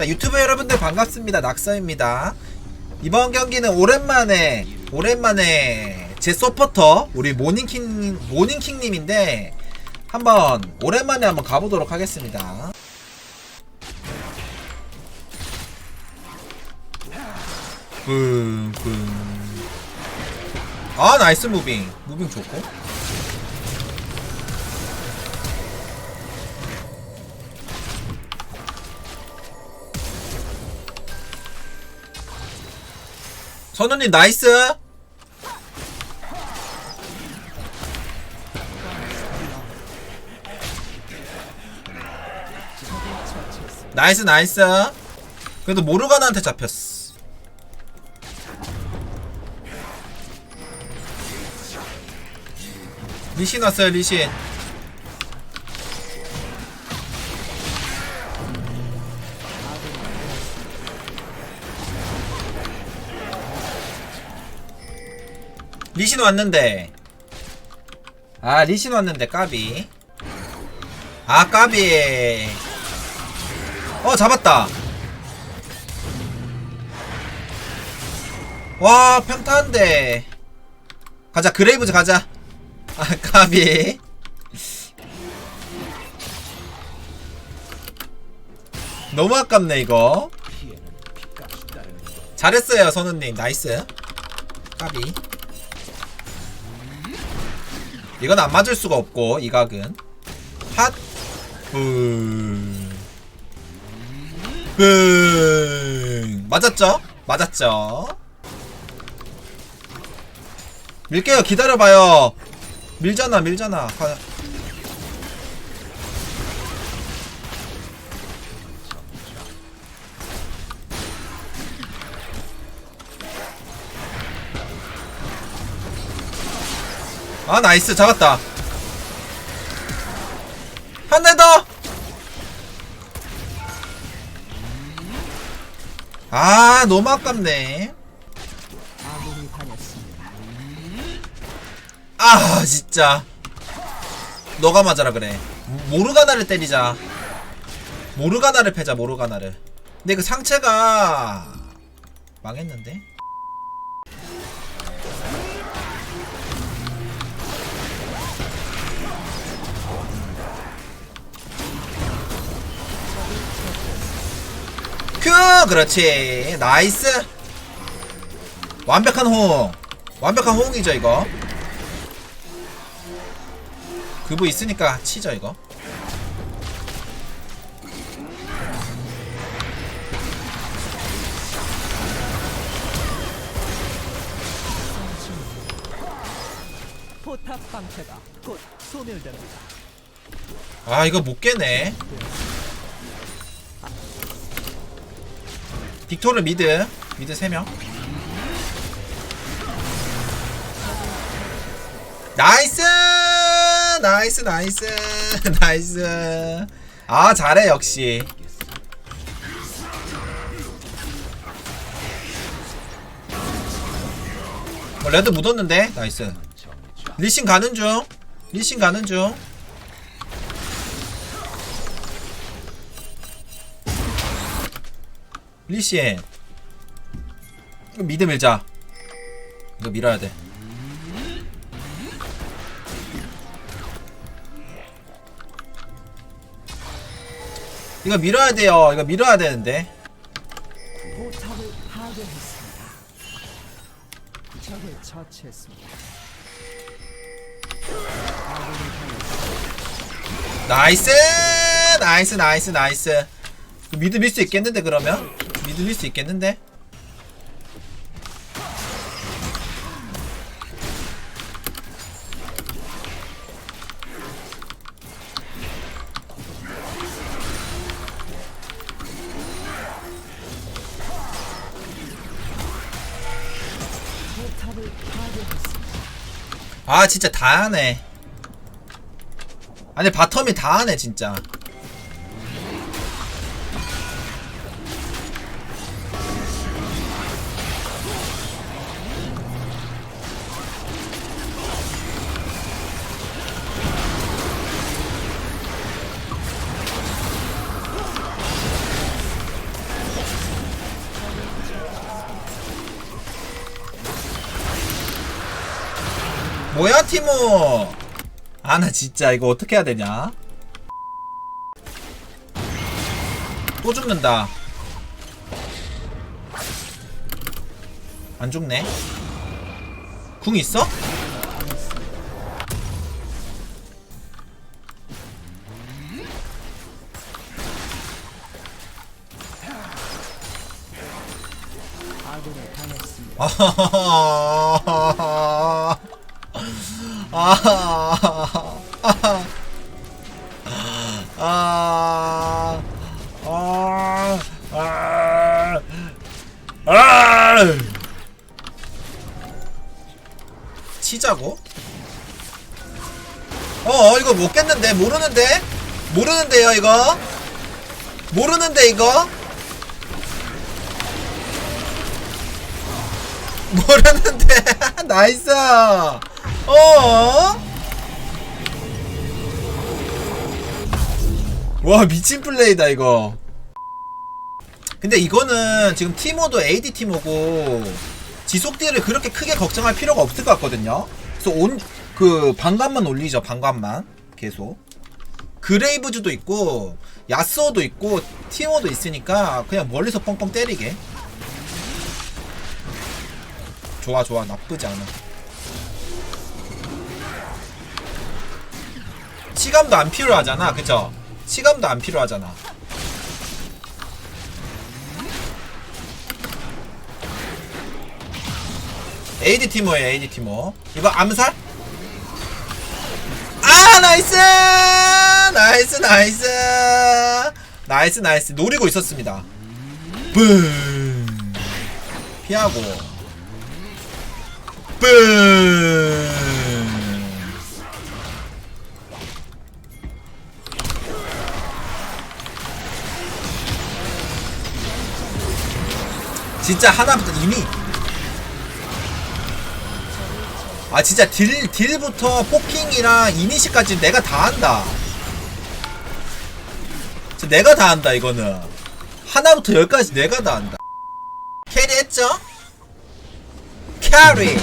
자 유튜브 여러분들 반갑습니다. 낙서입니다. 이번 경기는 오랜만에 오랜만에 제 서포터 우리 모닝킹 모닝킹 님인데 한번 오랜만에 한번 가보도록 하겠습니다. 뿜뿜 아 나이스 무빙. 무빙 좋고. 선우님 나이스. 나이스 나이스. 그래도 모르가나한테 잡혔어 리신 왔어요 리신. 리신 왔는데. 아 리신 왔는데 까비. 아 까비. 어 잡았다. 와 평타한데. 가자 그레이브즈 가자 아 까비. 너무 아깝네 이거. 잘했어요 선우님. 나이스. 까비. 이건 안 맞을 수가 없고 이 각은. 핫. 뿡. 뿡. 맞았죠? 맞았죠? 밀게요. 기다려봐요 밀잖아 밀잖아. 가- 아 나이스. 잡았다. 한 대 더! 아 너무 아깝네. 아 진짜. 너가 맞아라 그래. 모르가나를 때리자. 모르가나를 패자 모르가나를. 근데 그 상체가 망했는데? 큐! 그렇지. 나이스. 완벽한 호응. 완벽한 호응이죠 이거 그부 있으니까 치죠 이거. 포탑 방패가 곧 소멸됩니다. 아 이거 못 깨네. 빅토르 미드. 미드 3명. 나이스 나이스 나이스 나이스. 아 잘해 역시. 어, 레드 묻었는데? 나이스. 리신 가는 중. 리신 가는 중. 리신. 미드 밀자. 이거 밀어야 돼 이거 밀어야 돼요. 이거 밀어야 되는데. 나이스! 나이스 나이스 나이스. 미드 밀 수 있겠는데 그러면? 미드 밀 수 있겠는데 아 진짜 다 하네. 아니 바텀이 다 하네 진짜 뭐야 티모 아 나 진짜 이거 어떻게 해야 되냐 또 죽는다 안 죽네 궁 있어? 아군을 당했습니다. 아하하하. 아하하하. 아. 아. 아. 아. 치자고? 어, 이거 못 깼는데 모르는데 모르는데요 이거 모르는데 이거 모르는데 나이스 어? 와 미친 플레이다 이거. 근데 이거는 지금 티모도 AD 티모고 지속 딜을 그렇게 크게 걱정할 필요가 없을 것 같거든요. 그래서 온 그 반감만 올리죠 반감만. 계속. 그레이브즈도 있고 야스오도 있고 티모도 있으니까 그냥 멀리서 뻥뻥 때리게. 좋아 좋아. 나쁘지 않아 시감도 안 필요하잖아. 그죠? 시감도 안 필요하잖아. AD 티모예요 AD 티모. 이거 암살? 아 나이스! 나이스 나이스! 나이스 나이스. 노리고 있었습니다. 붐! 피하고. 뿜 진짜 하나부터 이미 아 진짜 딜 딜부터 포킹이랑 이니시까지 내가 다 한다. 진짜 내가 다 한다 이거는 하나부터 열까지 내가 다 한다. 캐리했죠? 캐리.